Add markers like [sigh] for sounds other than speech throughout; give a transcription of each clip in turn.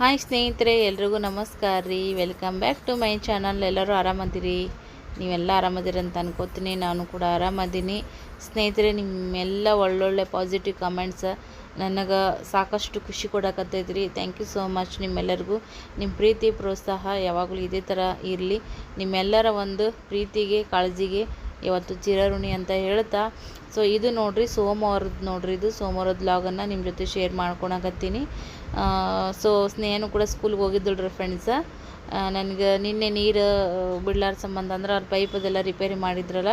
Hi ಸ್ನೇಹಿತರೆ, ಎಲ್ರಿಗೂ ನಮಸ್ಕಾರ ರೀ. Welcome back to my channel ಎಲ್ಲರೂ ಆರಾಮದಿರಿ? ನೀವೆಲ್ಲ ಆರಾಮದಿರಿ ಅಂತ ಅನ್ಕೋತೀನಿ. ನಾನು ಕೂಡ ಆರಾಮದೀನಿ. ಸ್ನೇಹಿತರೆ, ನಿಮ್ಮೆಲ್ಲ ಒಳ್ಳೊಳ್ಳೆ ಪಾಸಿಟಿವ್ ಕಮೆಂಟ್ಸ ನನಗೆ ಸಾಕಷ್ಟು ಖುಷಿ ಕೊಡಕತ್ತೈತ್ರಿ. ಥ್ಯಾಂಕ್ ಯು ಸೋ ಮಚ್ ನಿಮ್ಮೆಲ್ಲರಿಗೂ. ನಿಮ್ಮ ಪ್ರೀತಿ, ಪ್ರೋತ್ಸಾಹ ಯಾವಾಗಲೂ ಇದೇ ಥರ ಇರಲಿ. ನಿಮ್ಮೆಲ್ಲರ ಒಂದು ಪ್ರೀತಿಗೆ, ಕಾಳಜಿಗೆ ಇವತ್ತು ಚಿರಋಣಿ ಅಂತ ಹೇಳ್ತಾ. ಸೊ ಇದು ನೋಡ್ರಿ ಸೋಮವಾರದ, ನೋಡ್ರಿ ಇದು ಸೋಮವಾರದ ಲಾಗನ್ನು ನಿಮ್ಮ ಜೊತೆ ಶೇರ್ ಮಾಡ್ಕೊಳಕತ್ತೀನಿ ಸೊ ಸ್ನೇಹನು ಕೂಡ ಸ್ಕೂಲ್ಗೆ ಹೋಗಿದ್ದಳ್ರಿ ಫ್ರೆಂಡ್ಸ ನನಗೆ ನಿನ್ನೆ ನೀರು ಬಿಡ್ಲಾರ ಸಂಬಂಧ ಅಂದ್ರೆ ಅವ್ರ ಪೈಪದೆಲ್ಲ ರಿಪೇರಿ ಮಾಡಿದ್ರಲ್ಲ,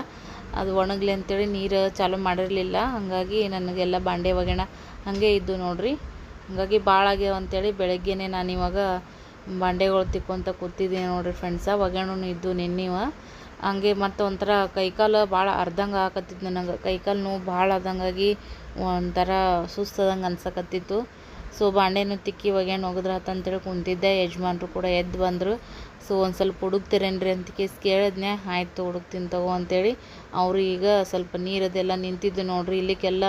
ಅದು ಒಣಗಲಿ ಅಂತೇಳಿ ನೀರು ಚಾಲೂ ಮಾಡಿರಲಿಲ್ಲ. ಹಾಗಾಗಿ ನನಗೆಲ್ಲ ಬಾಂಡೆ ಒಗೆಣ ಹಾಗೆ ಇದ್ದು ನೋಡ್ರಿ. ಹಾಗಾಗಿ ಭಾಳ ಆಗ್ಯಾವ ಅಂತೇಳಿ ಬೆಳಗ್ಗೆನೇ ನಾನು ಇವಾಗ ಬಾಂಡೆಗಳು ತಿಕ್ಕೊಂತ ಕೂತಿದ್ದೀನಿ ನೋಡ್ರಿ ಫ್ರೆಂಡ್ಸ ಒಗೆಣೂ ಇದ್ದು ನೆನ್ನಿವ. ಹಂಗೆ ಮತ್ತು ಒಂಥರ ಕೈಕಾಲು ಭಾಳ ಅರ್ಧಂಗೆ ಆಕತ್ತಿತ್ತು ನನಗೆ. ಕೈಕಾಲು ನೋವು ಭಾಳ ಆದಂಗಾಗಿ ಒಂಥರ ಸುಸ್ತದಂಗೆ ಅನ್ಸಕತ್ತಿತ್ತು. ಸೊ ಬಾಂಡೆನೂ ತಿಕ್ಕಿ ಒಗ್ಯಾಣ ಅಂತೇಳಿ ಕುಂತಿದ್ದೆ. ಯಜಮಾನ್ರು ಕೂಡ ಎದ್ದು ಬಂದರು. ಸೊ ಒಂದು ಸ್ವಲ್ಪ ಹುಡುಕ್ತಿರೇನ್ರಿ ಅಂತ ಕೇಸ್ ಕೇಳಿದ್ನೆ ಆಯ್ತು ಹುಡುಕ್ತೀನಿ ತಗೋ ಅಂತೇಳಿ. ಅವರು ಈಗ ಸ್ವಲ್ಪ ನೀರದೆಲ್ಲ ನಿಂತಿದ್ದು ನೋಡ್ರಿ. ಇಲ್ಲಿಕ್ಕೆಲ್ಲ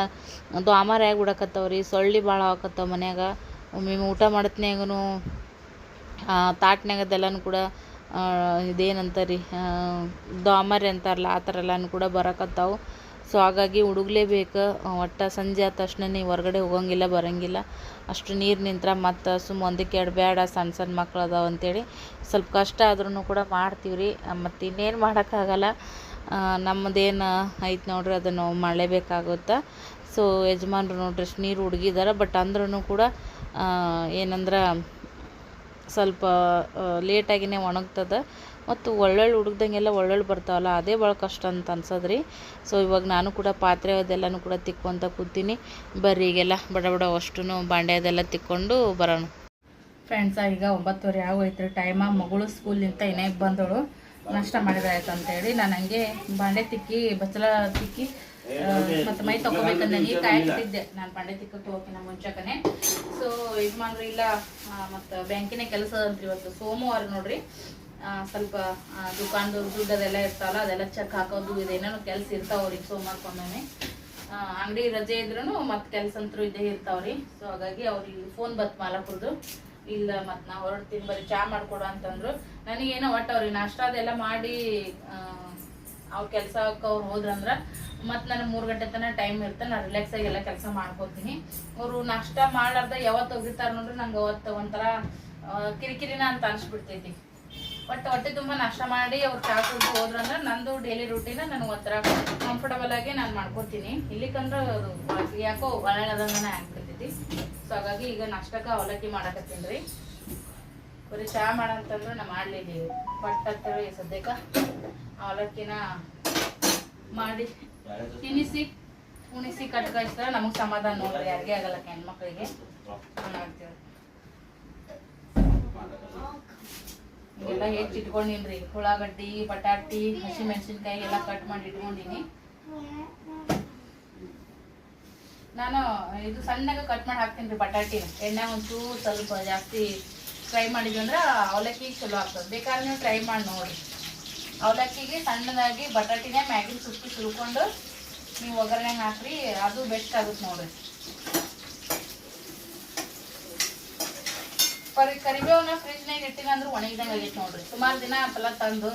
ಒಂದು ಆಮಾರ ಆಗಿ ಬಿಡಕತ್ತವ್ರಿ. ಸೊಳ್ಳಿ ಭಾಳ ಹಾಕತ್ತವ ಮನ್ಯಾಗ. ಒಮ್ಮೆ ಊಟ ಮಾಡತ್ನ್ಯಾಗನು ತಾಟ್ನಾಗದೆಲ್ಲನೂ ಕೂಡ ಇದೇನಂತಾರೀ ದಾಮರಿ ಅಂತಾರಲ್ಲ, ಆ ಥರ ಎಲ್ಲನೂ ಕೂಡ ಬರಕತ್ತಾವು. ಸೊ ಹಾಗಾಗಿ ಹುಡುಗ್ಲೇಬೇಕು. ಒಟ್ಟು ಸಂಜೆ ಆದ ತಕ್ಷಣ ಹೊರಗಡೆ ಹೋಗೋಂಗಿಲ್ಲ, ಬರೋಂಗಿಲ್ಲ. ಅಷ್ಟು ನೀರು ನಿಂತ್ರ ಮತ್ತು ಸುಮ್ಮ ಒಂದಕ್ಕೆ ಎರಡು ಬೇಡ ಸಣ್ಣ ಸಣ್ಣ ಮಕ್ಳು ಅದಾವ ಅಂತೇಳಿ ಸ್ವಲ್ಪ ಕಷ್ಟ ಆದ್ರೂ ಕೂಡ ಮಾಡ್ತೀವಿ ರೀ ಮತ್ತು ಇನ್ನೇನು ಮಾಡೋಕ್ಕಾಗಲ್ಲ. ನಮ್ಮದೇನು ಐತೆ ನೋಡ್ರಿ ಅದನ್ನು ನಾವು ಮಾಡಲೇಬೇಕಾಗುತ್ತೆ. ಸೊ ಯಜಮಾನ್ರು ನೋಡ್ರಿ ಅಷ್ಟು ನೀರು ಹುಡುಗಿದಾರೆ ಬಟ್ ಅಂದ್ರೂ ಕೂಡ ಏನಂದ್ರೆ ಸ್ವಲ್ಪ ಲೇಟಾಗಿನೇ ಒಣಗ್ತದೆ. ಮತ್ತು ಒಳ್ಳೊಳ್ಳೆ ಹುಡುಗ್ದಂಗೆಲ್ಲ ಒಳ್ಳೊಳ್ಳೆ ಬರ್ತಾವಲ್ಲ, ಅದೇ ಭಾಳ ಕಷ್ಟ ಅಂತ ಅನ್ಸದ್ರಿ. ಸೊ ಇವಾಗ ನಾನು ಕೂಡ ಪಾತ್ರೆ ಅದೆಲ್ಲನೂ ಕೂಡ ತಿಕ್ಕೊಂತ ಕೂತೀನಿ. ಬರ್ರಿ ಈಗೆಲ್ಲ, ಬಡ ಬಡ ಅಷ್ಟು ಬಾಂಡೆ ಅದೆಲ್ಲ ತಿಕ್ಕೊಂಡು ಬರೋಣ. ಫ್ರೆಂಡ್ಸ ಈಗ ಒಂಬತ್ತುವರೆ ಆಗೋಯ್ತು ರೀ ಟೈಮ ಮಗಳು ಸ್ಕೂಲಿಂದ ಇನ್ನೇ ಬಂದಳು. ನಷ್ಟ ಮಾಡಿದಾಯ್ತು ಅಂತೇಳಿ ನಾನು ಹಂಗೆ ಬಾಂಡೆ ತಿಕ್ಕಿ, ಬಚ್ಚಲ ತಿಕ್ಕಿ ಮತ್ತು ಮೈ ತಗೋಬೇಕಂದ್ರೆ ನೀರು ಕಾಯ್ತಿದ್ದೆ. ನಾನು ಬಾಂಡೆ ತಿಕ್ಕಕ್ಕೆ ಹೋಗಿನ ಮುಂಚಕನೆ. ಸೊ ಯಜಮಾನ್ರು ಇಲ್ಲ ಮತ್ತು ಬ್ಯಾಂಕಿನ ಕೆಲಸ ಅಂತ ಇವತ್ತು. ಸೋಮವಾರ ನೋಡ್ರಿ. ಸ್ವಲ್ಪ ದುಕಾನ್ದು ದುಡ್ಡು ಅದೆಲ್ಲ ಇರ್ತಾವಲ್ಲ, ಅದೆಲ್ಲ ಚೆಕ್ ಹಾಕೋದು ಇದೇನೇನೋ ಕೆಲಸ ಇರ್ತಾವ ಅವ್ರಿಗೆ ಸೋಮವಾರಕ್ಕೊಮ್ಮೆ ಅಂಗಡಿ ರಜೆ ಇದ್ರೂ ಮತ್ತೆ ಕೆಲಸ ಅಂತೂ ಇದ್ದೇ ಇರ್ತಾವ್ರಿ ಸೊ ಹಾಗಾಗಿ ಅವ್ರಿಗೆ ಫೋನ್ ಬತ್ ಮಾಲಕರದು. ಇಲ್ಲ ಮತ್ತು ನಾ ಹೊರಡ್ತೀನಿ ಬರೀ ಚಾ ಮಾಡ್ಕೊಡು ಅಂತಂದ್ರು. ನನಗೇನೋ ಒಟ್ಟು ಅವ್ರಿಗೆ ನಾಷ್ಟ ಅದೆಲ್ಲ ಮಾಡಿ ಅವ್ರ ಕೆಲಸಕ್ಕೆ ಅವ್ರು ಹೋದ್ರಂದ್ರೆ ಮತ್ತೆ ನನಗೆ ಮೂರು ಗಂಟೆ ತನಕ ಟೈಮ್ ಇರುತ್ತೆ, ನಾನು ರಿಲ್ಯಾಕ್ಸ್ ಆಗಿ ಎಲ್ಲ ಕೆಲಸ ಮಾಡ್ಕೋತೀನಿ. ಅವರು ನಾಷ್ಟ ಮಾಡಾರ್ದ ಯಾವತ್ತು ಹೋಗಿರ್ತಾರೆ ನೋಡ್ರಿ, ನಂಗೆ ಅವತ್ತು ಒಂಥರ ಕಿರಿಕಿರಿನ ಅಂತ ಅನ್ಸ್ಬಿಡ್ತೈತಿ. ಒಟ್ಟು ಹೊಟ್ಟೆ ತುಂಬ ನಾಷ್ಟ ಮಾಡಿ ಅವ್ರು ಚಾ ಕುಡ್ದು ಹೋದ್ರಂದ್ರೆ ನಂದು ಡೈಲಿ ರೂಟೀನ ನನಗೆ ಒಂಥರ ಕಂಫರ್ಟಬಲ್ ಆಗಿ ನಾನು ಮಾಡ್ಕೊತೀನಿ ಇಲ್ಲಿಕಂದ್ರೆ ಅದು ಯಾಕೋ ಒಳಗದಂಗನೇ ಆಗ್ಬಿಡ್ತೈತಿ. ಸೊ ಹಾಗಾಗಿ ಈಗ ನಾಷ್ಟಕ್ಕೆ ಅವಲಕ್ಕಿ ಮಾಡಕತ್ತೀನಿ ರೀ. ಬರೀ ಚಹಾ ಮಾಡಂತಂದ್ರೆ ನಾ ಮಾಡಲಿಲ್ಲ ಪಟ್ ಹತ್ತಿರ ಸದ್ಯಕ್ಕೆ ಅವಲಕ್ಕಿನ ಮಾಡಿ ತಿನ್ನಿಸಿ ಉಣಿಸಿ ಕಟ್ ಕಳಿಸಿದ್ರೆ ನಮಗೆ ಸಮಾಧಾನ ನೋಡ್ರಿ. ಯಾರಿಗೆ ಆಗಲ್ಲ ಹೆಣ್ಮಕ್ಳಿಗೆ. ಮಾಡ್ತೀವಿ ಎಲ್ಲ ಹೆಚ್ಚು ಇಟ್ಕೊಂಡಿನ್ರಿ. ಉಳ್ಳಾಗಡ್ಡಿ, ಬಟಾಟಿ ಹಸಿ ಮೆಣಸಿನ್ಕಾಯಿ ಎಲ್ಲ ಕಟ್ ಮಾಡಿ ಇಟ್ಕೊಂಡಿನಿ. ನಾನು ಇದು ಸಣ್ಣಗೆ ಕಟ್ ಮಾಡಿ ಹಾಕ್ತೀನಿ ರೀ ಬಟಾಟಿನ ಎಣ್ಣೆ ಒಂಚೂರು ಸ್ವಲ್ಪ ಜಾಸ್ತಿ ಫ್ರೈ ಮಾಡಿದ್ವಿ ಅಂದ್ರೆ ಅವಲಕ್ಕಿ ಚಲೋ ಆಗ್ತದೆ. ಬೇಕಾದ್ರೆ ನೀವು ಟ್ರೈ ಮಾಡಿ ನೋಡಿರಿ ಅವಲಕ್ಕಿಗೆ ಸಣ್ಣದಾಗಿ ಬಟಾಟಿನೇ ಮ್ಯಾಗಿನ ಸುತ್ತಿ ಸುಲ್ಕೊಂಡು ನೀವು ಒಗ್ಗರಣೆ ಹಾಕ್ರಿ. ಅದು ಬೆಸ್ಟ್ ಆಗುತ್ತೆ ನೋಡ್ರಿ. ಕರಿ ಕರಿಬೇವನ್ನ ಫ್ರಿಜ್ನಾಗ ಇಟ್ಟಿನ ಅಂದ್ರೆ ಒಣಗಿದಂಗೆ ಆಗೈತೆ ನೋಡ್ರಿ. ಸುಮಾರು ದಿನ ಆತಲ್ಲ ತಂದು.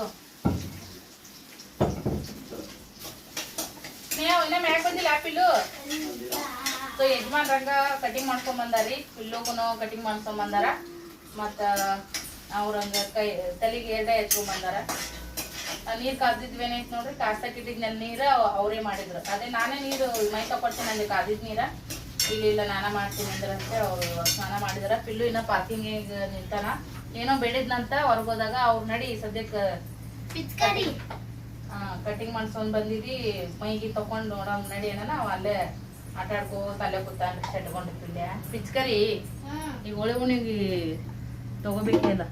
ಬಂದಿಲ್ಲ ಆಪಿಲು ಸೊ ಯಜಮಾನ್ರಂಗ ಕಟಿಂಗ್ ಮಾಡ್ಕೊಂಡ್ ಬಂದಾರಿ. ಕಟಿಂಗ್ ಮಾಡ್ಕೊಂಡ್ ಬಂದಾರ. ಮತ್ತ ಅವ್ರಂಗ ಕೈ, ತಲೆಗೆ ಎಡೆ ಎತ್ಕೊಂಡ್ ಬಂದಾರ. ನೀರು ಕಾದಿದ್ವಿ ಏನೈತೆ ನೋಡ್ರಿ? ಕಾಸ್ತಕ್ ನೀರ ಅವರೇ ಮಾಡಿದ್ರು. ಅದೇ ನಾನೇ ನೀರು ಮೈ ತಕೊಡ್ತೀನಿ ಅಲ್ಲಿ ಕಾದಿದ್ ನೀರ. ಇಲ್ಲ ಇಲ್ಲ ನಾನ ಮಾಡ್ತೀನಿ ಅಂದ್ರಂತೆ ಅವರು ಸ್ನಾನ ಮಾಡಿದಾರ. ಪಿಲ್ಲು ಇನ್ನ ಪಾರ್ಕಿಂಗ್ ನಿಂತಾನ. ಏನೋ ಬೆಳೆದ್ನಂತ ಹೊರಗೋದಾಗ ಅವ್ರ ನಡಿ ಸದ್ಯಕ್ಕೆ ಕಟಿಂಗ್ ಮಾಡ್ಸ್ಕೊಂಡ್ ಬಂದಿದ್ದಿ ಮೈಗೆ ತಕೊಂಡ್ ನೋಡೋ ನಡಿ ಏನ ನಾವ್ ಅಲ್ಲೇ ಆಟ ಆಡ್ಕೋತ ಅಲ್ಲೇ ಕೂತಾನ ಚಟ್ಕೊಂಡಿರ್ತಿದ್ದೆ ಪಿಚ್ಕರಿ. ಈಗ ಹೋಳಿ ಹುಣಿಗೆ ತಗೋಬೇಕಿಲ್ಲ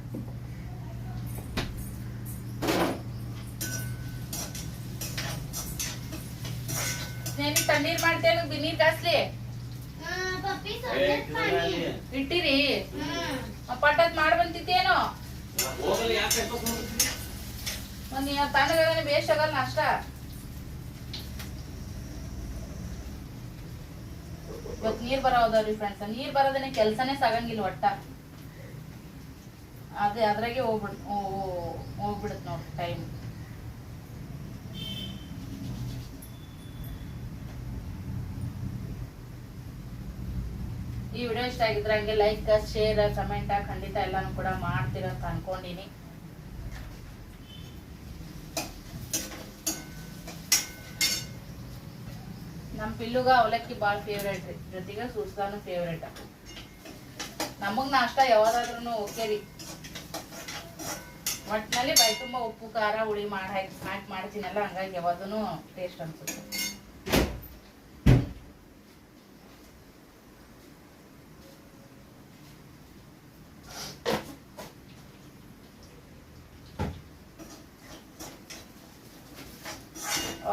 ಸ್ನೇಹಿ ತಣ್ಣೀರ್ ಮಾಡ್ತೇನೆ ಬಿನೀರ್ ಕಾಸ್ಲಿ ಇಟ್ಟಿರಿ. ಪಟ್ಟದ್ ಮಾಡಿ ಬಂತಿತ್ತೇನೋ ಒಂದ್ ತಣ್ಣಗಾಗನೆ ಬೇಷ್ ಆಗಲ್ಲ ಅಷ್ಟ ಇವತ್ ನೀರ್ ಬರೋದವ್ರಿ ಫ್ರೆಂಡ್ಸ್ ನೀರ್ ಬರೋದನ್ನ ಕೆಲ್ಸನೇ ಸಾಗಂಗಿಲ್ಲ ಒಟ್ಟ. ಅದೇ ಅದ್ರಾಗೆ ಹೋಗ್ಬಿಡ್ ಹೋಗ್ಬಿಡುತ್ತೆ ನೋಡ್ರಿ ಟೈಮ್ ಈ ವಿಡಿಯೋ ಇಷ್ಟ ಆಗಿದ್ರೆ ಹಂಗೆ ಲೈಕ್ ಶೇರ್ ಕಮೆಂಟ್ ಖಂಡಿತ ಎಲ್ಲಾನು ಕೂಡ ಮಾಡ್ತೀರ ಅಂತ ಅನ್ಕೊಂಡಿನಿ. ನಮ್ಮ ಪಿಲ್ಲುಗ ಅವಲಕ್ಕಿ ಭಾಳ ಫೇವ್ರೇಟ್ ರೀ. ಜೊತೆಗೆ ಸುಸ್ತಾನು ಫೇವ್ರೇಟ್ ನಮಗ್ ನಾಷ್ಟ ಯಾವಾಗಾದ್ರೂ ಓಕೆ ರೀ. ಒಟ್ಟಿನಲ್ಲಿ ಬೈ ತುಂಬ ಉಪ್ಪು, ಖಾರ, ಹುಳಿ ಮಾಡಿ ಹಾಕಿ ಹಾಕಿ ಮಾಡ್ತೀನಲ್ಲ, ಹಂಗಾಗಿ ಯಾವಾಗೂ ಟೇಸ್ಟ್ ಅನ್ಸುತ್ತೆ.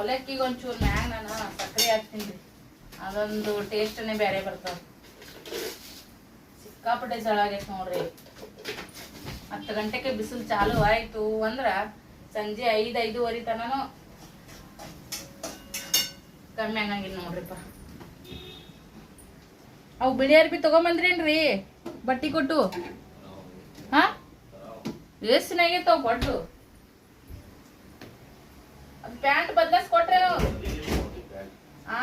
ಅವಲಕ್ಕಿಗೆ ಒಂಚೂರು ಮ್ಯಾಗ ನಾನು ಸಕ್ಕರೆ ಹಾಕ್ತೀನಿ ರೀ. ಅದೊಂದು ಟೇಸ್ಟನೇ ಬೇರೆ ಬರ್ತದೆ. ಸಿಕ್ಕಾಪಟ್ಟೆ ಆಗೈತೆ ನೋಡ್ರಿ. ಹತ್ತು ಗಂಟೆಗೆ ಬಿಸಿಲು ಚಾಲು ಆಯ್ತು ಅಂದ್ರ ಸಂಜೆ ಐದು, ಐದೂವರೆ ತನೂ ಕಮ್ಮಿ ಆಗಂಗಿಲ್ಲ ನೋಡ್ರಿಪ್ಪ. ಅವು ಬಿಳಿ ಅರ್ಬಿ ತಗೊಂಬಂದ್ರೇನ್ರಿ ಬಟ್ಟಿ ಕೊಟ್ಟು? ಹಾ? ಅವು ಕೊಟ್ಟು ಪ್ಯಾಂಟ್ ಬದಲಾಸ್ ಕೊಟ್ರೆ ಆ?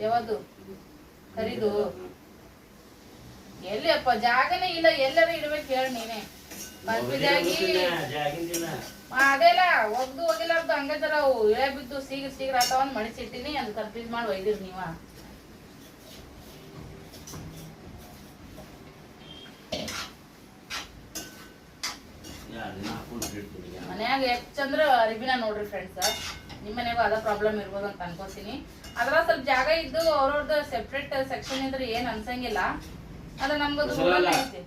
ಯಾವುದು? ಖರೀದು ಎಲ್ಲಿ ಅಪ್ಪ ಜಾಗನೇ ಇಲ್ಲ. ಎಲ್ಲರೂ ಇಡ್ಬೇಕು ಹೇಳಿ ನೀನೆ. ಕನ್ಫ್ಯೂಸಾಗಿ ಅದೆಲ್ಲ ಒಗ್ದು ಹೋಗಿಲ್ಲ ಹಂಗೆ ತರ ಅವು. ಇಳೆ ಬಿದ್ದು ಸೀಗ್ರ ಸೀಗ್ರ ಆತಾವಂದ್ ಮಡಿಸಿಟ್ಟಿನಿ ಅದು ಕನ್ಫ್ಯೂಸ್ ಮಾಡಿ ಒಯ್ದಿರ್ ನೀವ. ಮನ್ಯಾಗ ಹೆಚ್ಚಂದ್ರ ಅರಿಬಿನ ನೋಡ್ರಿ ಫ್ರೆಂಡ್ಸ್ ನಿಮ್ಮ ಮನ್ಯಾಗ ಅದ ಪ್ರಾಬ್ಲಮ್ ಇರ್ಬೋದು ಅಂತ ಅನ್ಕೋತೀನಿ. ಅದ್ರ ಸ್ವಲ್ಪ ಜಾಗ ಇದ್ದು ಅವ್ರವ್ರದ್ದು ಸೆಪ್ರೇಟ್ ಸೆಕ್ಷನ್ ಇದ್ರೆ ಏನ್ ಅನ್ಸಂಗಿಲ್ಲ. ಅದ ನಮ್ಗದು ಐತಿ.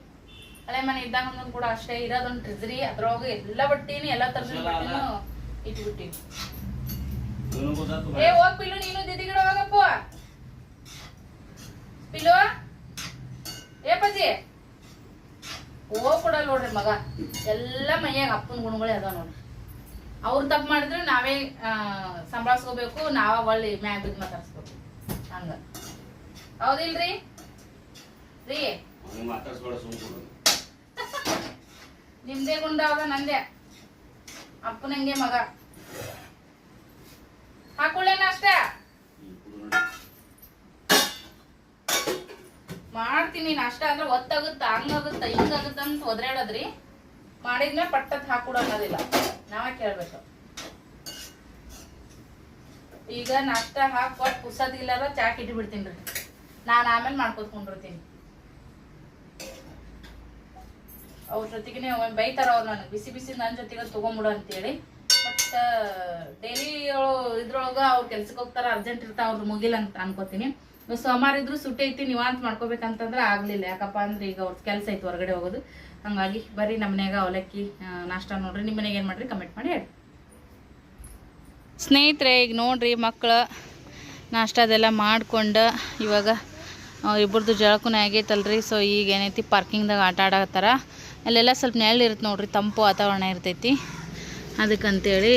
ಹಳೆ ಮನೆ ಇದ್ದಾಗ ಕೂಡ ಅಷ್ಟೇ ಇರೋದೊಂದು ಟ್ರಿಜರಿ ಅದ್ರೊಳಗೆ ಎಲ್ಲ ಬಟ್ಟಿನಿ ಎಲ್ಲಾ ತರದ ಬಟ್ಟಿನೂ ಇಟ್ಬಿಟ್ಟಿವಿ. ಏ ಹೋಗ್ ಪಿಲ್ಲು ನೀನು ದಿದಿ ಗಿಡ ಹೋಗಪ್ಪ. ಪಿಲ್ಲು. ಏ ಪಜ್ಜಿ ಹೋಗ್ ಕೊಡಲ್ಲ ನೋಡ್ರಿ ಮಗ. ಎಲ್ಲ ಮೈಯಾಗ ಅಪ್ಪನ ಗುಣಗಳೇ ಅದಾವ ನೋಡ್ರಿ. ಅವ್ರು ತಪ್ಪು ಮಾಡಿದ್ರೆ ನಾವೇ ಸಂಭಾಳಿಸ್ಕೋಬೇಕು ನಾವ ಒಳ್ಳೆ ಮ್ಯಾಗ ಬಿದ್ದು ಮಾತಾಡ್ಸ್ಬೇಕು ಹಂಗ. ಹೌದಿಲ್ರಿ? ರೀ. [laughs] ನಿಮ್ದೇ ಗುಂಡ ಅದ ನಂದೇ. ಅಪ್ಪನಂಗೆ ಮಗ. ಹಾಕೊಳ್ಳೇನ ಅಷ್ಟ? ಮಾಡ್ತೀನಿ, ನಾಷ್ಟ ಅಂದ್ರೆ ಒತ್ತಾಗುತ್ತ, ಹಂಗಾಗುತ್ತ, ಹಿಂಗಾಗುತ್ತ ಅಂತ ಒದ್ರಾಡದ್ರಿ. ಮಾಡಿದ್ಮೇಲೆ ಪಟ್ಟದ್ ಹಾಕೊಡು ಅನ್ನೋದಿಲ್ಲ. ನಾವೇ ಕೇಳ್ಬೇಕು. ಈಗ ನಾಷ್ಟ ಹಾಕಿ ಕೊಟ್ಟು ಚಾಕ್ ಇಟ್ಬಿಡ್ತೀನಿ ರೀ. ನಾನು ಆಮೇಲೆ ಮಾಡ್ಕೊತ್ಕೊಂಡಿರ್ತೀನಿ ಅವ್ರ ಜೊತೆಗೆ ಬೈತಾರ ಅವ್ರು ನನಗೆ. ಬಿಸಿ ಬಿಸಿ ನನ್ನ ಜೊತೆಗೆ ತೊಗೊಂಬಿಡು ಅಂತೇಳಿ. ಬಟ್ ಡೈಲಿ ಇದ್ರೊಳಗ ಅವ್ರು ಕೆಲ್ಸಕ್ಕೆ ಹೋಗ್ತಾರ ಅರ್ಜೆಂಟ್ ಇರ್ತಾವ ಅವ್ರು ಮುಗಿಲ್ಲ ಅಂತ ಅನ್ಕೋತೀನಿ. ಸೋಮವಾರ ಇದ್ರು ಸುಟ್ಟಿ ಐತಿ ನೀವಾಂತ ಮಾಡ್ಕೋಬೇಕಂತಂದ್ರೆ ಆಗ್ಲಿಲ್ಲ. ಯಾಕಪ್ಪ ಅಂದ್ರೆ ಈಗ ಅವ್ರ ಕೆಲಸ ಐತಿ ಹೊರಗಡೆ ಹೋಗೋದು. ಹಂಗಾಗಿ ಬರೀ ನಮ್ಮ ಮನೆಯಾಗ ಅವಲಕ್ಕಿ ನಾಷ್ಟ ನೋಡ್ರಿ. ನಿಮ್ಮ ಮನೆಗೆ ಏನು ಮಾಡ್ರಿ? ಕಮೆಂಟ್ ಮಾಡಿ ಹೇಳಿ ಸ್ನೇಹಿತರೆ, ಈಗ ನೋಡ್ರಿ ಮಕ್ಕಳು ನಾಷ್ಟ ಅದೆಲ್ಲ ಮಾಡ್ಕೊಂಡು ಇವಾಗ ಇಬ್ಬರದು ಜಳಕುನ ಆಗೈತಲ್ರಿ. ಸೊ ಈಗ ಏನೈತಿ ಪಾರ್ಕಿಂಗ್ದಾಗ ಆಟ ಆಡತ್ತಾರ ಅಲ್ಲೆಲ್ಲ ಸ್ವಲ್ಪ ನೆರಳು ಇರುತ್ತೆ ನೋಡ್ರಿ, ತಂಪು ವಾತಾವರಣ ಇರ್ತೈತಿ. ಅದಕ್ಕಂತೇಳಿ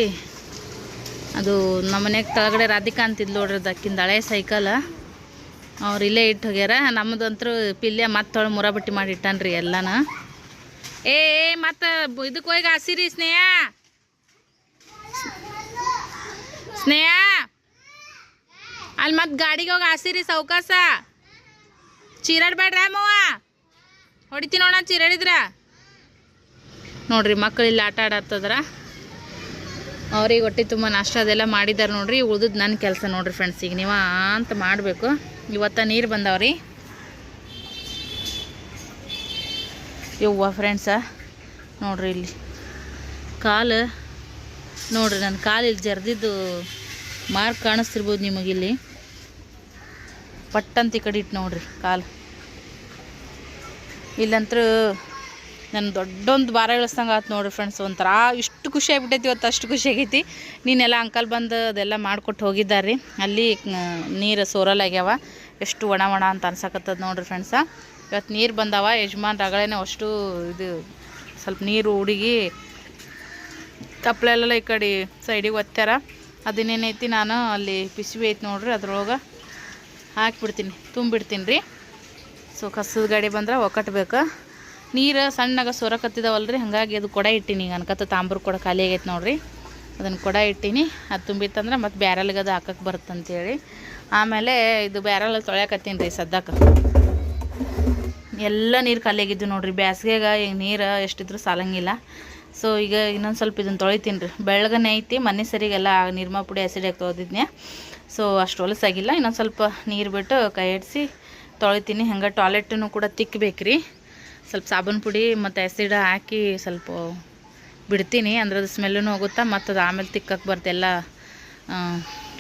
ಅದು ನಮ್ಮ ಮನೆಗೆ ಕೆಳಗಡೆ ರಾಧಿಕಾ ಅಂತಿದ್ಲು ನೋಡ್ರಿ, ಅದಕ್ಕಿಂದ ಹಳೆ ಸೈಕಲ್ ಅವ್ರು ಇಲ್ಲೇ ಇಟ್ಟು ಹೋಗ್ಯಾರ. ನಮ್ಮದಂತರೂ ಪಿಲ್ಯ ಮತ್ತೆ ಮುರ ಬಟ್ಟಿ ಮಾಡಿ ಇಟ್ಟಾನ್ರಿ ಎಲ್ಲಾನ. ಏ ಮತ್ತೆ ಇದಕ್ಕೆ ಹೋಗಿ ಹಸಿರಿ ಸ್ನೇಹ. ಸ್ನೇಹ. ಅಲ್ಲಿ ಮತ್ತೆ ಗಾಡಿಗೆ ಹೋಗಿ ಹಸಿರಿ ಸೌಕಾಸ. ಚೀರಾಡ್ಬೇಡ್ರ ಮವ್ವ ಹೊಡಿತೀನಿ ನೋಡ ಚೀರಾಡಿದ್ರ. ನೋಡ್ರಿ ಮಕ್ಕಳು ಇಲ್ಲಿ ಆಟ ಆಡತ್ತದ್ರ. ಅವ್ರಿಗೆ ಹೊಟ್ಟೆ ತುಂಬ ನಾಷ್ಟ ಅದೆಲ್ಲ ಮಾಡಿದ್ದಾರೆ ನೋಡ್ರಿ ಉಳ್ದದ್ದು ನನ್ನ ಕೆಲಸ ನೋಡ್ರಿ ಫ್ರೆಂಡ್ಸ್ ಈಗ ನೀವ ಅಂತ ಮಾಡಬೇಕು. ಇವತ್ತ ನೀರು ಬಂದವ್ರಿ. ಯವ್ವ ಫ್ರೆಂಡ್ಸ ನೋಡ್ರಿ ಇಲ್ಲಿ. ಕಾಲು, ನೋಡ್ರಿ ನನ್ನ ಕಾಲು ಇಲ್ಲಿ ಜರ್ದಿದ್ದು ಮಾರ್ಕ್ ಕಾಣಿಸ್ತಿರ್ಬೋದು ನಿಮಗಿಲ್ಲಿ ಪಟ್ಟಂತ ಈ ಕಡೆ ಇಟ್ಟು ನೋಡ್ರಿ ಕಾಲು. ಇಲ್ಲಂತ್ರ ನನ್ನ ದೊಡ್ಡೊಂದು ಭಾರ ಇಳಿಸ್ದಂಗೆ ಆಯ್ತು ನೋಡಿರಿ ಫ್ರೆಂಡ್ಸ್ ಒಂಥರ ಇಷ್ಟು ಖುಷಿ ಆಗ್ಬಿಟ್ಟೈತಿ ಇವತ್ತು ಅಷ್ಟು ಖುಷಿ ಆಗೈತಿ. ನೀನೆಲ್ಲ ಅಂಕಲ್ ಬಂದು ಅದೆಲ್ಲ ಮಾಡಿಕೊಟ್ಟು ಹೋಗಿದ್ದಾರೆ ಅಲ್ಲಿ ಆ, ನೀರು ಸೋರಲಾಗ್ಯಾವ ಎಷ್ಟು ಒಣ ಒಣ ಅಂತ ಅನ್ಸಕತ್ತದ ನೋಡಿರಿ ಫ್ರೆಂಡ್ಸ ಇವತ್ತು ನೀರು ಬಂದಾವ ಯಜಮಾನ್ ರಗಳೇನೆ ಅಷ್ಟು ಇದು ಸ್ವಲ್ಪ ನೀರು ಹುಡುಗಿ ಕಪ್ಲೆಲ್ಲ ಈ ಕಡೆ ಸೈಡಿಗೆ ಒತ್ತಾರ ಅದನ್ನೇನೈತಿ ನಾನು ಅಲ್ಲಿ ಪಿಸಿವಿ ಐತಿ ನೋಡ್ರಿ ಅದ್ರೊಳಗೆ ಹಾಕಿಬಿಡ್ತೀನಿ ತುಂಬಿಡ್ತೀನಿ ರೀ. ಸೊ ಕಸದ ಗಾಡಿ ಬಂದ್ರೆ ಒಕ್ಕಟ್ಬೇಕು. ನೀರು ಸಣ್ಣಗೆ ಸೊರಕತ್ತಿದಾವಲ್ರಿ ಹಾಗಾಗಿ ಅದು ಕೊಡ ಇಟ್ಟೀನಿ. ಈಗ ಅನ್ಕತ್ತ ತಾಂಬ್ರ ಕೊಡ ಖಾಲಿ ಆಗೈತೆ ನೋಡ್ರಿ. ಅದನ್ನು ಕೊಡ ಇಟ್ಟೀನಿ. ಅದು ತುಂಬಿತ್ತಂದ್ರೆ ಮತ್ತು ಬ್ಯಾರಲ್ಗೆ ಅದು ಹಾಕಕ್ಕೆ ಬರುತ್ತಂತೇಳಿ. ಆಮೇಲೆ ಇದು ಬ್ಯಾರಲ್ ತೊಳ್ಯಾಕತ್ತೀನಿ ರೀ ಸದ್ಯಕ್ಕೆ ಎಲ್ಲ ನೀರು ಖಾಲಿ ಆಗಿದ್ದು ನೋಡ್ರಿ. ಬ್ಯಾಸ್ಗೆಗೆ ಈಗ ನೀರು ಎಷ್ಟಿದ್ರು ಸಾಲಂಗಿಲ್ಲ. ಸೊ ಈಗ ಇನ್ನೊಂದು ಸ್ವಲ್ಪ ಇದನ್ನು ತೊಳಿತೀನಿ ರೀ ಬೆಳಗನೆ ಐತಿ, ಮನೆ ಸರಿಗೆಲ್ಲ ನಿರ್ಮಾ ಪುಡಿ ಆ್ಯಸಿಡ್ ಹಾಕಿ ತೊಳೆದಿದ್ನೆ ಸೊ ಅಷ್ಟು ಹೊಲಸಾಗಿಲ್ಲ ಇನ್ನೊಂದು ಸ್ವಲ್ಪ ನೀರು ಬಿಟ್ಟು ಕೈ ಇಡಿಸಿ ತೊಳಿತೀನಿ. ಹಂಗೆ ಟಾಯ್ಲೆಟನ್ನು ಕೂಡ ತಿಕ್ಕಬೇಕ್ರಿ ಸ್ವಲ್ಪ ಸಾಬೂನು ಪುಡಿ ಮತ್ತು ಆ್ಯಸಿಡ್ ಹಾಕಿ ಸ್ವಲ್ಪ ಬಿಡ್ತೀನಿ. ಅಂದ್ರೆ ಅದು ಸ್ಮೆಲ್ಲೂ ಹೋಗುತ್ತಾ ಮತ್ತು ಅದು ಆಮೇಲೆ ತಿಕ್ಕಕ್ಕೆ ಬರ್ತೆಲ್ಲ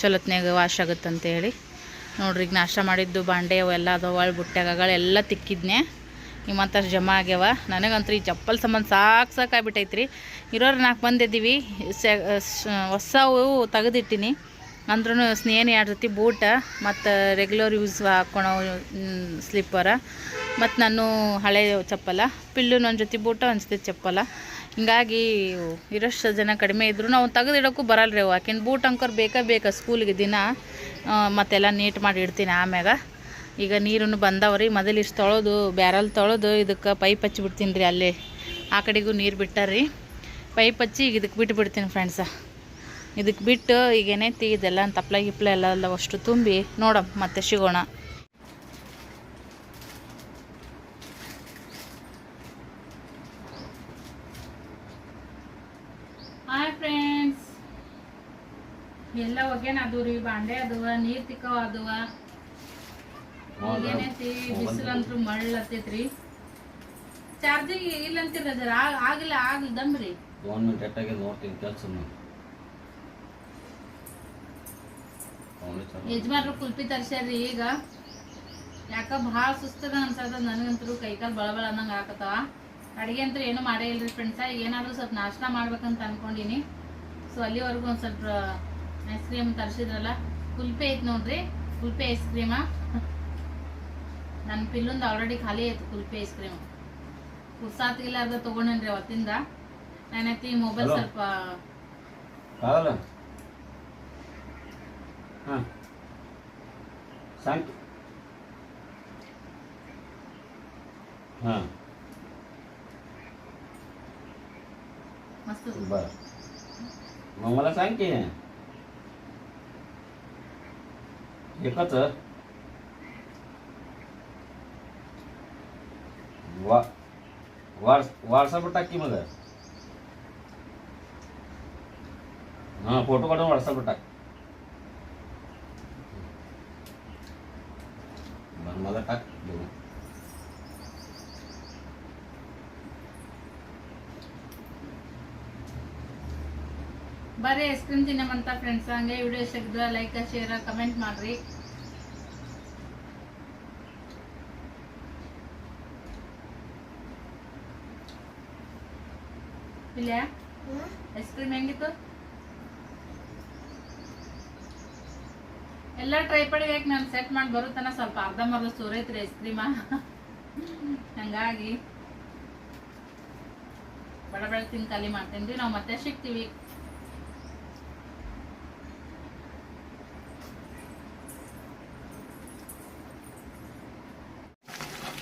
ಚಲೋತ್ನಾಗ ವಾಶ್ ಆಗುತ್ತೆ ಅಂತೇಳಿ ನೋಡ್ರಿ, ಈಗ ನಾಷ್ಟ ಮಾಡಿದ್ದು ಬಾಂಡೆ ಅವೆಲ್ಲ ಅದಾವ ಎಲ್ಲ ತಿಕ್ಕಿದ್ನೆ ಈ ಮತ್ತಷ್ಟು ಜಮಾ ಆಗ್ಯಾವ. ನನಗಂತೂ ಈ ಚಪ್ಪಲ್ ಸಂಬಂಧ ಸಾಕು ಸಾಕಾಗ್ಬಿಟ್ಟೈತ್ರಿ. ಇರೋರು ನಾಲ್ಕು ಬಂದಿದ್ದೀವಿ ಹೊಸವು ತೆಗೆದಿಟ್ಟಿನಿ. ಅಂದ್ರೂ ಸ್ನೇಹನೇ ಎರಡು ಜೊತೆ ಬೂಟ ಮತ್ತು ರೆಗ್ಯುಲರ್ ಯೂಸ್ ಹಾಕ್ಕೊಳೋ ಸ್ಲಿಪ್ಪರ ಮತ್ತು ನಾನು ಹಳೆ ಚಪ್ಪಲ, ಪಿಲ್ಲು ಒಂದು ಜೊತೆ ಬೂಟ ಒಂದು ಜೊತೆ ಚಪ್ಪಲ. ಹಿಂಗಾಗಿ ಇರೋಷ್ಟು ಜನ ಕಡಿಮೆ ಇದ್ದರೂ ನಾವು ತೆಗೆದಿಡೋಕ್ಕೂ ಬರಲ್ಲ ರೀ ಆಕಿನ ಬೂಟ್ ಅಂಕರ್ ಬೇಕೇ ಬೇಕಾ ಸ್ಕೂಲಿಗೆ ದಿನ ಮತ್ತೆಲ್ಲ ನೀಟ್ ಮಾಡಿ ಇಡ್ತೀನಿ ಆಮ್ಯಾಗ. ಈಗ ನೀರನ್ನು ಬಂದವ್ರಿ ಮೊದಲು ಇಷ್ಟು ತೊಳೆದು, ಬ್ಯಾರಲ್ ತೊಳೆದು, ಇದಕ್ಕೆ ಪೈಪ್ ಹಚ್ಚಿಬಿಡ್ತೀನಿ ರೀ ಅಲ್ಲಿ. ಆ ಕಡೆಗೂ ನೀರು ಬಿಟ್ಟಾರ್ರಿ ಪೈಪ್ ಹಚ್ಚಿ ಈಗ ಇದಕ್ಕೆ ಬಿಟ್ಟು ಬಿಡ್ತೀನಿ ಫ್ರೆಂಡ್ಸ ಇದಕ್ಕೆ ಬಿಟ್ಟು ಈಗ ಏನೈತಿ ಇದೆಲ್ಲ ತಪ್ಲ ಗಿಪ್ಲ ಎಲ್ಲ ಎಲ್ಲ ಅಷ್ಟು ತುಂಬಿ ನೋಡಮ್ ಮತ್ತೆ ಸಿಗೋಣ. ಹಾಯ್ ಫ್ರೆಂಡ್ಸ್ ಎಲ್ಲ ಒಗ್ಗೇನ ಅದು ರೀ ಬಾಂಡೆ ಅದುವ ನೀರ್ ತಿಕ್ಕವ ಅದುವ. ಈಗೇನೈತಿ ಬಿಸಿಲಂತೂ ಮಳ್ಳತ್ತೈತ್ರಿ ಚಾರ್ಜಿಂಗ್ ಇಲ್ಲ ಅಂತೀರ ಆಗಿಲ್ಲ ಆಗ್ಲಿ ದಮ್ರಿ ಒಂದು ಮಿನಿಟ್ ಎಟ್ಟಾಗಿ ನೋಡ್ತೀನಿ ಕೆಲಸ ಯಜಮಾನ್ರು ಕುಲ್ಪಿ ತರ್ಸ್ಯಾರ್ರಿ ಈಗ. ಯಾಕ ಭಾಳ ಸುಸ್ತದ ಅನ್ಸದ ನನಗಂತೂ ಕೈಕಾಲ್ ಬಳಬಳ ಬಳ ಅನ್ನಂಗ ಆಕತ್ತಾವ ಅಡಿಗೆ ಅಂತೂ ಏನು ಮಾಡೇ ಇಲ್ರಿ ಫ್ರೆಂಡ್ಸ ಏನಾದ್ರು ಸ್ವಲ್ಪ ನಾಷ್ಟ ಮಾಡ್ಬೇಕಂತ ಅನ್ಕೊಂಡಿನಿ. ಸೊ ಅಲ್ಲಿವರೆಗೂ ಒಂದ್ ಸ್ವಲ್ಪ ಐಸ್ ಕ್ರೀಮ್ ತರ್ಸಿದ್ರಲ್ಲ ಕುಲ್ಪಿ ಐತ್ ನೋಡ್ರಿ ಕುಲ್ಪಿ ಐಸ್ ಕ್ರೀಮ ನನ್ನ ಪಿಲ್ಲೊಂದು ಆಲ್ರೆಡಿ ಖಾಲಿ ಐತಿ ಕುಲ್ಪಿ ಐಸ್ ಕ್ರೀಮ್ ಕುರ್ಸಾತಿಗಿಲ್ಲ ಅರ್ಧ ತಗೊಂಡ್ರಿ ಅವತ್ತಿಂದ. ನಾನೈತಿ ಮೊಬೈಲ್. ಸ್ವಲ್ಪ सांग. बर. मग मला सांग की. एकच. वा वाट्स व्हॉट्सअपवर टाक की मग. हा फोटो काढून व्हॉट्सअपवर टाक. melekat gitu. dengan bare es krim tina manta friends. Angge video segera like share comment mari. Bila ya? hmm? es krim yang gitu? ಎಲ್ಲ ಟ್ರೈ ಪಡಿ ಯಾಕೆ ನಾನು ಸೆಟ್ ಮಾಡಿ ಬರುತ್ತಾನ ಸ್ವಲ್ಪ ಅರ್ಧ ಮರ್ಧ ಸೋರೈತ್ರಿ ಐಸ್ ಕ್ರೀಮ ಹಂಗಾಗಿ ಬಡ ಬಡ ತಿಂದು ಖಾಲಿ ಮಾಡ್ತೀನಿ ನಾವು ಮತ್ತೆ ಸಿಗ್ತೀವಿ.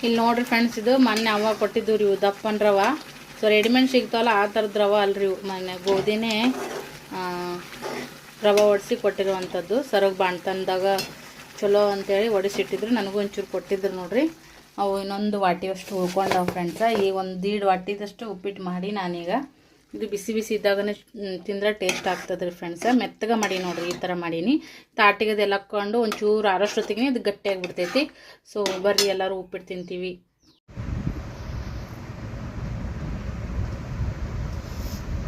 ಇಲ್ಲಿ ನೋಡ್ರಿ ಫ್ರೆಂಡ್ಸ್ ಇದು ಮೊನ್ನೆ ಅವ ಕೊಟ್ಟಿದ್ದು ರೀ ಇವು ದಪ್ಪನ ರವ. ಸೊ ರೆಡಿಮೇಡ್ ಸಿಗ್ತಾವಲ್ಲ, ಆ ಥರದ ರವ ಅಲ್ರಿ ಇವು ಮೊನ್ನೆ ಗೋಧಿನೇ ರವ ಒಡಿಸಿ ಕೊಟ್ಟಿರುವಂಥದ್ದು. ಸರಗ್ ಬಾಣ್ತನದಾಗ ಚಲೋ ಅಂತೇಳಿ ಒಡಿಸಿಟ್ಟಿದ್ರು. ನನಗೂ ಒಂಚೂರು ಕೊಟ್ಟಿದ್ರು ನೋಡ್ರಿ. ಅವು ಇನ್ನೊಂದು ವಾಟಿಯಷ್ಟು ಉಳ್ಕೊಂಡವು ಫ್ರೆಂಡ್ಸ ಈ ಒಂದು ದೀಡ್ ವಾಟಿದಷ್ಟು ಉಪ್ಪಿಟ್ಟು ಮಾಡಿ ನಾನೀಗ ಇದು ಬಿಸಿ ಬಿಸಿ ಇದ್ದಾಗನೇ ತಿಂದ್ರೆ ಟೇಸ್ಟ್ ಆಗ್ತದೆ ರೀ ಫ್ರೆಂಡ್ಸ ಮೆತ್ತಗ ಮಾಡಿ ನೋಡ್ರಿ, ಈ ಥರ ಮಾಡೀನಿ. ತಾಟಿಗೆ ಅದೆಲ್ಲ ಹಾಕ್ಕೊಂಡು ಒಂಚೂರು ಆರೋಷ್ಟೊತ್ತಿಗೆ ಇದು ಗಟ್ಟಿಯಾಗಿ ಬಿಡ್ತೈತಿ ಸೊ ಬರ್ರಿ ಎಲ್ಲರೂ ಉಪ್ಪಿಟ್ಟು ತಿಂತೀವಿ.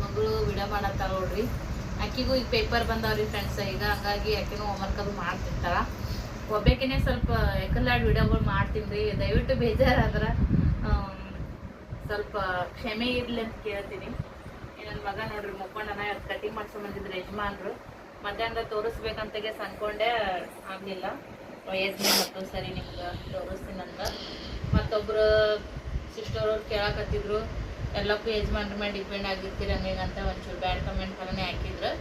ಮಗಳು ವಿಡ ಮಾಡತ್ತಾಳ ನೋಡ್ರಿ. ಆಕಿಗೂ ಈಗ ಪೇಪರ್ ಬಂದವ್ರಿ ಫ್ರೆಂಡ್ಸ್ ಈಗ ಹಂಗಾಗಿ ಆಕಿನೂ ಹೋಮ್ವರ್ಕ್ ಅದು ಮಾಡ್ತಿರ್ತಾರ ಒಬ್ಬಾಕಿನೇ ಸ್ವಲ್ಪ ಎಕಲ್ಲಾಡ್ ವಿಡಿಯೋಗಳು ಮಾಡ್ತೀನಿ ದಯವಿಟ್ಟು ಬೇಜಾರಾದ್ರ ಸ್ವಲ್ಪ ಕ್ಷಮೆ ಇರ್ಲಿ ಅಂತ ಕೇಳ್ತೀನಿ. ನನ್ನ ಮಗ ನೋಡ್ರಿ, ಮುಕ್ಕೊಂಡನ ಕಟಿಂಗ್ ಮಾಡ್ಸೋ ಬಂದಿದ್ರು ಯಜಮಾನ್ರು. ಮಧ್ಯಾಹ್ನ ತೋರಿಸ್ಬೇಕಂತಗೆ ಅನ್ಕೊಂಡೆ ಆಗಲಿಲ್ಲ. ವಯಸ್ಸಿನ ಮತ್ತು ಸರಿ ನಿಮ್ಗೆ ತೋರಿಸ್ತೀನಿ ಅಂತ ಮತ್ತೊಬ್ರು ಸಿಸ್ಟರ್ ಅವ್ರು ಕೇಳಕತ್ತಿದ್ರು ಎಲ್ಲಕ್ಕೂ ಯಜಮಾನ್ರ ಮೇಲೆ ಡಿಪೆಂಡ್ ಆಗಿರ್ತೀರ ಹಂಗಂತ ಒಂಚೂರು ಬ್ಯಾಡ್ ಕಮೆಂಟ್ ಥರನೇ ಹಾಕಿದ್ರು.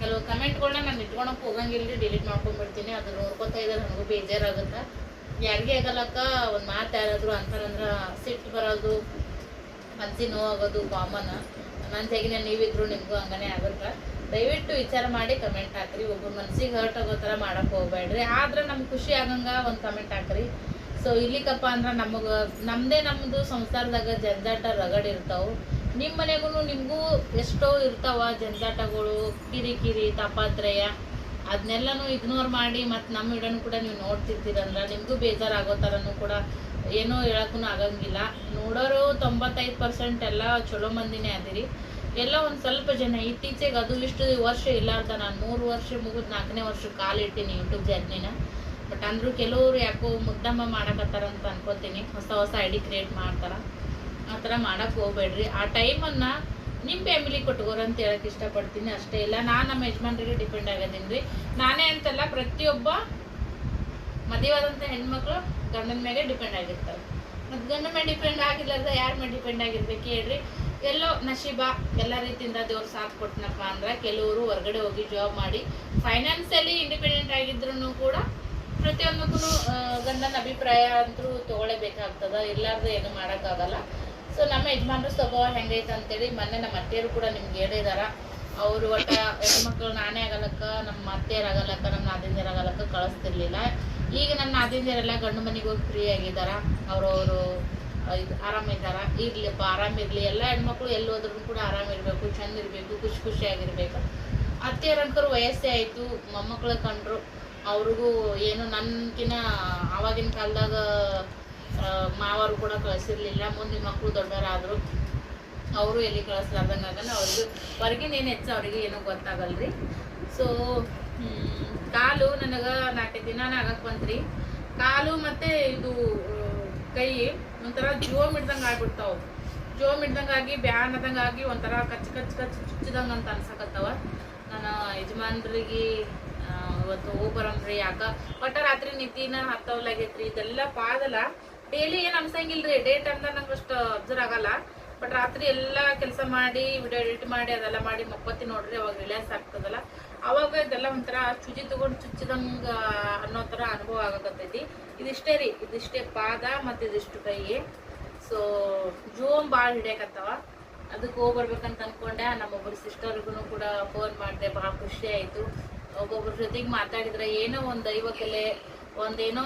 ಕೆಲವು ಕಮೆಂಟ್ಗಳನ್ನ ನಾನು ಇಟ್ಕೊಳಕ್ಕೆ ಹೋಗಂಗಿಲ್ಲ ಡಿಲೀಟ್ ಮಾಡ್ಕೊಂಡ್ಬಿಡ್ತೀನಿ ಅದು ನೋಡ್ಕೊತಾ ಇದ್ರೆ ನನಗೂ ಬೇಜಾರಾಗುತ್ತೆ? ಯಾರಿಗೆ ಆಗಲ್ಲಕ್ಕ, ಒಂದು ಮಾತು ಯಾರಾದರೂ ಅಂತಾರಂದ್ರೆ ಸಿಟ್ಟು ಬರೋದು, ಮನ್ಸಿಗೆ ನೋವಾಗೋದು ಕಾಮನ್ ನನ್ನ ತೆಗಿನ ನೀವಿದ್ರು ನಿಮಗೂ ಹಂಗನೇ ಆಗುತ್ತೆ? ದಯವಿಟ್ಟು ವಿಚಾರ ಮಾಡಿ ಕಮೆಂಟ್ ಹಾಕ್ರಿ. ಒಬ್ಬರ ಮನ್ಸಿಗೆ ಹರ್ಟ್ ಆಗೋ ಥರ ಮಾಡೋಕ್ಕೆ ಹೋಗ್ಬೇಡ್ರಿ. ಆದ್ರೆ ನಮ್ಗೆ ಖುಷಿ ಆಗಂಗೆ ಒಂದು ಕಮೆಂಟ್ ಹಾಕ್ರಿ. ಸೊ ಇಲ್ಲಿಕಪ್ಪ ಅಂದ್ರೆ ನಮಗೆ ನಮ್ಮದೇ ನಮ್ಮದು ಸಂಸಾರದಾಗ ಜಂಜಾಟ ರಗಡ್ ಇರ್ತಾವೆ. ನಿಮ್ಮ ಮನೆಗೂ ನಿಮಗೂ ಎಷ್ಟೋ ಇರ್ತಾವ ಜಂಜಾಟಗಳು ಕಿರಿಕಿರಿ ತಾಪತ್ರಯ. ಅದನ್ನೆಲ್ಲನೂ ಇಗ್ನೋರ್ ಮಾಡಿ ಮತ್ತು ನಮ್ಮ ವಿಡಿಯೋನು ಕೂಡ ನೀವು ನೋಡ್ತಿರ್ತೀರಂದ್ರೆ. ನಿಮಗೂ ಬೇಜಾರಾಗೋ ಥರನೂ ಕೂಡ ಏನೂ ಹೇಳೋಕ್ಕೂ ಆಗಂಗಿಲ್ಲ. ನೋಡೋರು ತೊಂಬತ್ತೈದು ಪರ್ಸೆಂಟ್ ಎಲ್ಲ ಚಲೋ ಮಂದಿನೇ ಅದಿರಿ. ಎಲ್ಲ ಒಂದು ಸ್ವಲ್ಪ ಜನ, ಇತ್ತೀಚೆಗೆ ಅದು ಇಷ್ಟು ವರ್ಷ ಇಲ್ಲಾರ್ದ ನಾನು ಮೂರು ವರ್ಷ ಮುಗಿದು ನಾಲ್ಕನೇ ವರ್ಷ ಕಾಲಿಟ್ಟಿನಿ ಯೂಟ್ಯೂಬ್ ಜರ್ನಿನ ಬಟ್ ಅಂದರೂ ಕೆಲವರು ಯಾಕೋ ಮುದ್ದಮ್ಮ ಮಾಡಕತ್ತಾರ ಅಂತ ಅನ್ಕೋತೀನಿ. ಹೊಸ ಹೊಸ ಐಡಿ ಕ್ರಿಯೇಟ್ ಮಾಡ್ತಾರ. ಆ ಥರ ಮಾಡಕ್ಕೆ ಹೋಗ್ಬೇಡ್ರಿ. ಆ ಟೈಮನ್ನು ನಿಮ್ಮ ಫ್ಯಾಮಿಲಿ ಕೊಟ್ಕೋರು ಅಂತ ಹೇಳಕ್ ಇಷ್ಟಪಡ್ತೀನಿ ಅಷ್ಟೇ ಇಲ್ಲ. ನಾನು ನಮ್ಮ ಯಜಮಾನ್ರಿಗೆ ಡಿಪೆಂಡ್ ಆಗೋದೀನಿ ರೀ ನಾನೇ ಅಂತಲ್ಲ ಪ್ರತಿಯೊಬ್ಬ ಮದುವಾದಂಥ ಹೆಣ್ಮಕ್ಳು ಗಂಡನ ಮೇಲೆ ಡಿಪೆಂಡ್ ಆಗಿರ್ತಾರೆ. ಮತ್ತು ಗಂಡನ ಮೇಲೆ ಡಿಪೆಂಡ್ ಆಗಿರ್ಲಾರ್ದ ಯಾರ ಮೇಲೆ ಡಿಪೆಂಡ್ ಆಗಿರ್ಬೇಕು ಹೇಳ್ರಿ. ಎಲ್ಲೋ ನಶೀಬ ಎಲ್ಲ ರೀತಿಯಿಂದ ದೇವ್ರು ಸಾಥ್ ಕೊಟ್ಟನಪ್ಪ ಅಂದ್ರೆ ಕೆಲವರು ಹೊರಗಡೆ ಹೋಗಿ ಜಾಬ್ ಮಾಡಿ ಫೈನಾನ್ಸಿಯಲಿ ಇಂಡಿಪೆಂಡೆಂಟ್ ಆಗಿದ್ರು ಕೂಡ ಪ್ರತಿಯೊಂದಕ್ಕೂ ಗಂಡನ ಅಭಿಪ್ರಾಯ ಅಂತೂ ತಗೊಳ್ಳೇಬೇಕಾಗ್ತದ. ಇರ್ಲಾರ್ದು ಏನು ಮಾಡೋಕ್ಕಾಗಲ್ಲ. ಸೊ ನಮ್ಮ ಯಜಮಾನ್ರ ಸ್ವಭಾವ ಹೆಂಗೈತೆ ಅಂತೇಳಿ ಮೊನ್ನೆ ನಮ್ಮ ಅತ್ತೆಯರು ಕೂಡ ನಿಮ್ಗೆ ಹೇಳಿದಾರ. ಅವರು ಒಟ್ಟ ಹೆಣ್ಮಕ್ಳು ನಾನೇ ಆಗಲಕ್ಕ, ನಮ್ಮ ಅತ್ತೆಯರ ಆಗಲಕ್ಕ, ನಮ್ಮ ನಾದಿಂದಿಯರ್ ಆಗಲಕ್ಕ ಕಳಿಸ್ತಿರ್ಲಿಲ್ಲ. ಈಗ ನನ್ನ ನಾದಿಂದಿಯರೆಲ್ಲ ಗಂಡು ಮನೆಗೆ ಹೋಗಿ ಫ್ರೀ ಆಗಿದಾರ. ಅವ್ರವರು ಆರಾಮಿದ್ದಾರ ಇರ್ಲಿಪ್ಪ ಆರಾಮಿರ್ಲಿ ಎಲ್ಲ ಹೆಣ್ಮಕ್ಳು ಎಲ್ಲಿ ಹೋದ್ರು ಕೂಡ ಆರಾಮಿರ್ಬೇಕು ಚಂದ ಇರಬೇಕು, ಖುಷಿ ಖುಷಿಯಾಗಿರ್ಬೇಕು ಅತ್ತೆಯರಂಕರು ವಯಸ್ಸೇ ಆಯಿತು. ಮೊಮ್ಮಕ್ಳು ಕಂಡ್ರು ಅವ್ರಿಗೂ ಏನು ನನ್ಕಿನ ಆವಾಗಿನ ಕಾಲದಾಗ ಮಾವರು ಕೂಡ ಕಳಿಸಿರ್ಲಿಲ್ಲ. ಮುಂದೆ ಮಕ್ಕಳು ದೊಡ್ಡವರಾದ್ರು ಅವರು ಎಲ್ಲಿ ಕಳಿಸ್ಲಾರ್ದಂಗೆ ಅವ್ರಿಗೆ ಹೊರಗಿನ ಏನು ಹೆಚ್ಚು ಅವ್ರಿಗೆ ಏನೂ ಗೊತ್ತಾಗಲ್ರಿ. ಸೊ ಕಾಲು ನನಗೆ ನಾಲ್ಕೈದು ದಿನಾನ ಆಗಕ್ಕೆ ಬಂತ್ರಿ. ಕಾಲು ಮತ್ತೆ ಇದು ಕೈ ಒಂಥರ ಜೋ ಮಿಡ್ದಂಗೆ ಆಗ್ಬಿಡ್ತಾವೆ. ಜೋ ಮಿಡ್ದಂಗೆ ಆಗಿ, ಬ್ಯಾನ್ ಒಂಥರ ಕಚ್ ಕಚ್ ಕಚ್ ಚುಚ್ಚಿದಂಗೆ ಅಂತ ಅನ್ಸಕತ್ತವ. ನಾನು ಯಜಮಾನ್ರಿಗೆ ಆ, ಹೋಗಿ ಬರೋಣ್ರಿ ಯಾಕ? ಒಟ್ಟ ರಾತ್ರಿ ನಿದ್ದಿನ ಹತ್ತವಲಾಗೈತ್ರಿ. ಇದೆಲ್ಲ ಪಾದಲ್ಲ ಡೈಲಿ ಏನು ಅನ್ಸಂಗಿಲ್ರಿ. ಡೇಟ್ ಅಂತ ನಂಗೆ ಅಷ್ಟು ಅಬ್ಸರ್ವ್ ಆಗಲ್ಲ. ಬಟ್ ರಾತ್ರಿ ಎಲ್ಲ ಕೆಲಸ ಮಾಡಿ ವಿಡಿಯೋ ಎಡಿಟ್ ಮಾಡಿ ಅದೆಲ್ಲ ಮಾಡಿ ಮಪ್ಪತ್ತಿ ನೋಡ್ರಿ. ಅವಾಗ ರಿಲ್ಯಾಕ್ಸ್ ಆಗ್ತದಲ್ಲ. ಅವಾಗ ಇದೆಲ್ಲ ಒಂಥರ ಚುಜಿ ತಗೊಂಡು ಚುಚ್ಚಿದಂಗ ಅನ್ನೋ ಥರ ಅನುಭವ ಆಗಕತ್ತೈತಿ. ಇದಿಷ್ಟೇ ರೀ. ಇದಿಷ್ಟೇ ಪಾದ ಮತ್ತು ಇದಿಷ್ಟು ಕೈ ಸೊ ಜೋಮ್ ಭಾಳ ಹಿಡಿಯಕತ್ತವ. ಅದಕ್ಕೆ ಹೋಗ್ಬರ್ಬೇಕಂತ ಅನ್ಕೊಂಡೆ. ನಮ್ಮೊಬ್ಬರು ಸಿಸ್ಟರ್ಗೂ ಕೂಡ ಫೋನ್ ಮಾಡಿದೆ. ಭಾಳ ಖುಷಿ ಆಯಿತು. ಒಬ್ಬೊಬ್ರ ಜೊತೆಗೆ ಮಾತಾಡಿದ್ರೆ ಏನೋ ಒಂದು ದೈವ ಕಲೆ ಒಂದೇನೋ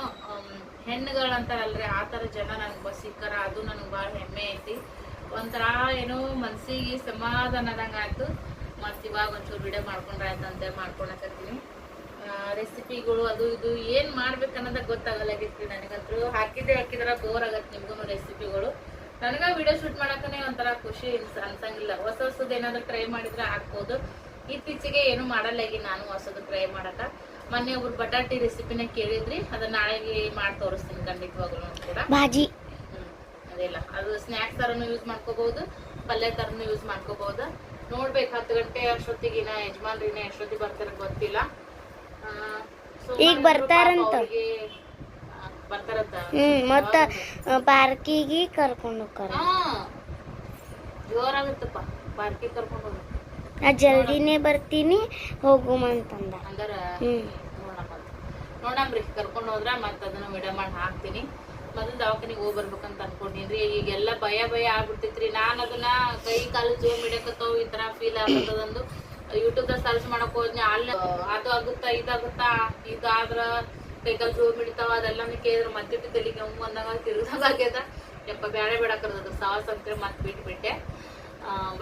ಹೆಣ್ಣುಗಳಂತಾರಲ್ರಿ ಆ ಥರ ಜನ ನನಗೆ ಬಸ್ ಸಿಕ್ಕರ, ಅದು ನನಗೆ ಭಾಳ ಹೆಮ್ಮೆ ಐತಿ. ಒಂಥರ ಏನೋ ಮನ್ಸಿಗೆ ಸಮಾಧಾನದಂಗೆ ಆಯಿತು. ಮತ್ತು ಇವಾಗ ಒಂಚೂರು ವಿಡಿಯೋ ಮಾಡ್ಕೊಂಡ್ರೆ ಆಯ್ತಂತೆ, ಮಾಡ್ಕೊಳಕತ್ತೀನಿ. ರೆಸಿಪಿಗಳು ಅದು ಇದು ಏನು ಮಾಡ್ಬೇಕು ಅನ್ನೋದ ಗೊತ್ತಾಗಲ್ಲಾಗಿತ್ತು ನನಗಂತೂ ಹಾಕಿದ್ದೆ, ಹಾಕಿದ್ರೆ ಬೋರ್ ಆಗತ್ತೆ ನಿಮ್ಗೂ ರೆಸಿಪಿಗಳು ನನಗೆ ವಿಡಿಯೋ ಶೂಟ್ ಮಾಡೋಕ್ಕೇ ಒಂಥರ ಖುಷಿ ಅನ್ಸ ಅನ್ಸಂಗಿಲ್ಲ. ಹೊಸ ಹೊಸದು ಏನಾದರೂ ಟ್ರೈ ಮಾಡಿದ್ರೆ ಹಾಕ್ಬೋದು ಇತ್ತೀಚೆಗೆ ಏನು ಮಾಡಲ್ಲಾಗಿ ನಾನು ಹೊಸದು ಟ್ರೈ ಮಾಡಕ ಮೊನ್ನೆ ಒಬ್ರು ಬಟಾಟಿ ರೆಸಿಪಿನ ಕೇಳಿದ್ರಿ ಅದನ್ನ ನಾಳೆಗೆ ಮಾಡಿ ತೋರಿಸ್ತೀನಿ ಖಂಡಿತವಾಗ್ಲೂ ಕೂಡ. ಭಾಜಿ ಅದೆಲ್ಲ. ಅದು ಸ್ನ್ಯಾಕ್ಸ್ ತರನು ಯೂಸ್ ಮಾಡ್ಕೋಬಹುದು ಪಲ್ಯ ತರನು ಯೂಸ್ ಮಾಡ್ಕೋಬಹುದು. ನೋಡ್ಬೇಕು ಹತ್ತು ಗಂಟೆ ಅಷ್ಟೊತ್ತಿಗೆ ನಾ ಯಜಮಾನ್ರಿನ ಎಷ್ಟೊತ್ತಿಗೆ ಬರ್ತಾರ ಗೊತ್ತಿಲ್ಲ. ಈಗ ಬರ್ತಾರಂತ. ಮತ್ತ ಪಾರ್ಕಿಗೆ ಕರ್ಕೊಂಡು ಹೋಗ್ತಾರ ಜೋರಾಗುತ್ತಪ್ಪ ಪಾರ್ಕಿಗೆ ಕರ್ಕೊಂಡು ಹೋಗಿ ನಾ ಜಲ್ದಿನೇ ಬರ್ತೀನಿ ಹೋಗುಮಂತಂದ ಅಂತಂದ. ನೋಡಮ್ರಿ ಕರ್ಕೊಂಡು ಹೋದ್ರ ಮತ್ತೆ ಅದನ್ನ ವಿಡಿಯೋ ಮಾಡಿ ಹಾಕ್ತೀನಿ. ಮೊದಲು ದವಾಖಾನಿಗೆ ಹೋಗಿ ಬರ್ಬೇಕಂತ ಅನ್ಕೊಂಡಿನ್ರಿ ಈಗೆಲ್ಲ ಭಯ ಭಯ ಆಗ್ಬಿಡ್ತೈತ್ರಿ. ನಾನು ಅದನ್ನ ಕೈ ಕಾಲು ಜೋ ಮಿಡಕತ್ತೋ ಈ ತರ ಫೀಲ್ ಆಗ್ತದಂದು ಯೂಟ್ಯೂಬ್ದಾಗ ಸರ್ಚ್ ಮಾಡಕ್ ಹೋದ್ನಿ ಅಲ್ಲಿ ಅದು ಆಗುತ್ತಾ ಇದಾಗುತ್ತಾ ಇದಾದ್ರ ಕೈ ಕಾಲು ಜೋ ಹಿಡಿತಾವ ಅದೆಲ್ಲ ಕೇಳಿದ್ರೆ ಮತ್ತಿಟ್ಟು ತಲೆಗೆ ಹ್ಮ್ ಅಂದಾಗ ತಿರುಗದಾಗ ಆಗ್ಯದ. ಯಪ್ಪ ಬೇಡ ಬೇಡಕರದ ಸಾಹಸ ಅಂತ ಮತ್ತೆ ಬಿಟ್ಬಿಟ್ಟೆ.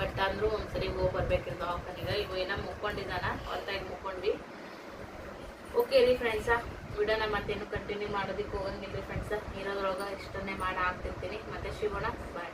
ಬಟ್ ಅಂದ್ರೂ ಒಂದ್ಸರಿ ಹೋಗಿ ಬರ್ಬೇಕಿರ್ ದವಾಖಾನಿಗೆ. ಈಗ ಏನೋ ಮುಕ್ಕೊಂಡಿದ್ದಾನ ಹೊರತಾಗಿ ಮುಕ್ಕೊಂಡ್ವಿ. ಓಕೆ ರೀ ಫ್ರೆಂಡ್ಸ ವಿಡಿಯೋನ ಮತ್ತೇನು ಕಂಟಿನ್ಯೂ ಮಾಡೋದಕ್ಕೆ ಹೋಗಂಗಿಲ್ಲ ರೀ ಫ್ರೆಂಡ್ಸ ಇರೋದ್ರೊಳಗೆ ಇಷ್ಟನ್ನೇ ಮಾಡಿ ಹಾಕ್ತಿರ್ತೀನಿ ಮತ್ತೆ ಸಿಗೋಣ ಬಾಯ್